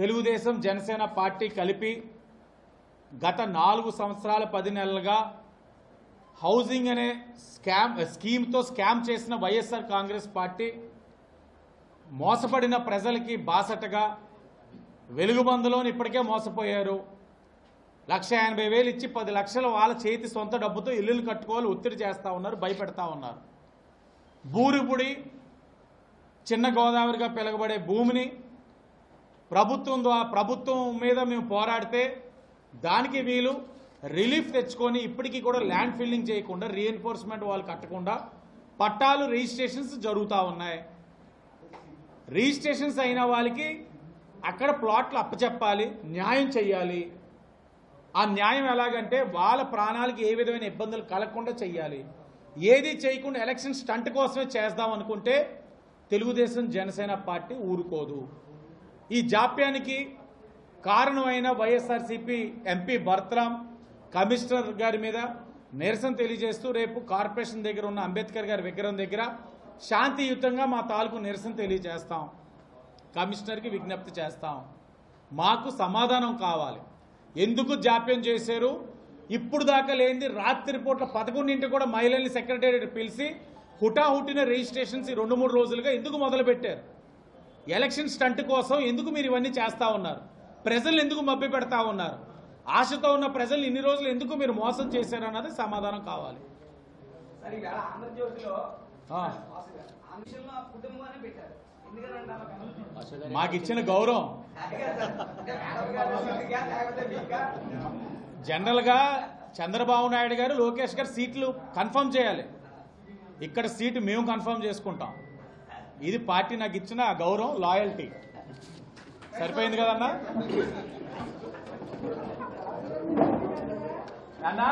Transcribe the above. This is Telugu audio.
తెలుగుదేశం జనసేన పార్టీ కలిపి గత నాలుగు సంవత్సరాల పది నెలలుగా హౌసింగ్ అనే స్కామ్ స్కీమ్తో స్కామ్ చేసిన వైఎస్ఆర్ కాంగ్రెస్ పార్టీ మోసపడిన ప్రజలకి బాసటగా వెలుగుబందులోని ఇప్పటికే మోసపోయారు. లక్ష ఎనభై వేలు ఇచ్చి పది లక్షలు వాళ్ళ చేతి సొంత డబ్బుతో ఇల్లులు కట్టుకోవాలి ఒత్తిడి చేస్తూ ఉన్నారు భయపెడతా ఉన్నారు. బూరిపుడి చిన్న గోదావరిగా పిలగబడే భూమిని ప్రభుత్వం ద్వారా ప్రభుత్వం మీద మేము పోరాడితే దానికి వీలు రిలీఫ్ తెచ్చుకొని ఇప్పటికీ కూడా ల్యాండ్ ఫిల్లింగ్ చేయకుండా రీఎన్ఫోర్స్మెంట్ వాళ్ళు కట్టకుండా పట్టాలు రిజిస్ట్రేషన్స్ జరుగుతూ ఉన్నాయి. రిజిస్ట్రేషన్స్ అయిన వాళ్ళకి అక్కడ ప్లాట్లు అప్పచెప్పాలి న్యాయం చెయ్యాలి. ఆ న్యాయం ఎలాగంటే వాళ్ళ ప్రాణాలకి ఏ విధమైన ఇబ్బందులు కలగకుండా చెయ్యాలి. ఏది చేయకుండా ఎలక్షన్ స్టంట్ కోసమే చేద్దాం అనుకుంటే తెలుగుదేశం జనసేన పార్టీ ఊరుకోదు. ఈ జాప్యానికి కారణమైన వైఎస్ఆర్సీపీ ఎంపీ భర్తరాం కమిషనర్ గారి మీద నిరసన తెలియజేస్తూ రేపు కార్పొరేషన్ దగ్గర ఉన్న అంబేద్కర్ గారి విగ్రహం దగ్గర శాంతియుతంగా మా తాలూకు నిరసన తెలియజేస్తాం. కమిషనర్కి విజ్ఞప్తి చేస్తాం. మాకు సమాధానం కావాలి. ఎందుకు జాప్యం చేశారు? ఇప్పుడు దాకా లేనిది రాత్రి పూట్ల పదకొండింటి కూడా మహిళల్ని సెక్రటేరియట్ పిలిచి హుటాహుటిన రిజిస్ట్రేషన్స్ ఈ రెండు మూడు రోజులుగా ఎందుకు మొదలుపెట్టారు? ఎలక్షన్ స్టంట్ కోసం ఎందుకు మీరు ఇవన్నీ చేస్తా ఉన్నారు? ప్రజలు ఎందుకు మభ్య పెడతా ఉన్నారు? ఆశతో ఉన్న ప్రజలు ఇన్ని రోజులు ఎందుకు మీరు మోసం చేశారు అన్నది సమాధానం కావాలి. మాకు ఇచ్చిన గౌరవం. జనరల్గా చంద్రబాబు నాయుడు గారు లోకేష్ గారు సీట్లు కన్ఫర్మ్ చేయాలి. ఇక్కడ సీటు మేము కన్ఫర్మ్ చేసుకుంటాం. ఇది పార్టీ నాకు ఇచ్చిన గౌరవం లాయల్టీ సరిపోయింది కదన్నా? అన్నా